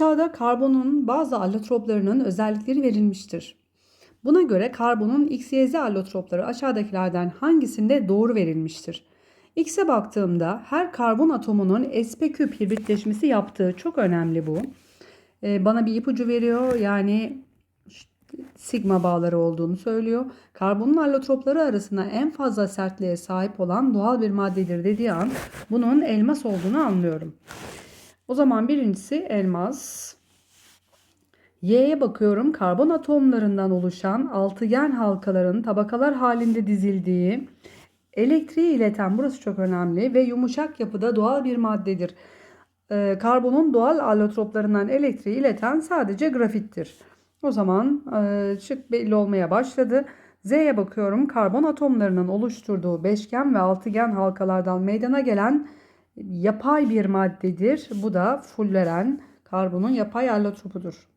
Aşağıda karbonun bazı allotroplarının özellikleri verilmiştir. Buna göre karbonun X, Y, Z allotropları aşağıdakilerden hangisinde doğru verilmiştir? X'e baktığımda her karbon atomunun sp küp hibritleşmesi yaptığı çok önemli bu. Ee, bana bir ipucu veriyor. Yani sigma bağları olduğunu söylüyor. Karbonun allotropları arasında en fazla sertliğe sahip olan doğal bir maddedir dediği an bunun elmas olduğunu anlıyorum. O zaman birincisi elmas. Y'ye bakıyorum. Karbon atomlarından oluşan altıgen halkaların tabakalar halinde dizildiği, elektriği ileten burası çok önemli ve yumuşak yapıda doğal bir maddedir. Ee, karbonun doğal allotroplarından elektriği ileten sadece grafittir. O zaman e, şık belli olmaya başladı. Z'ye bakıyorum. Karbon atomlarının oluşturduğu beşgen ve altıgen halkalardan meydana gelen yapay bir maddedir. Bu da fulleren karbonun yapay allotropudur.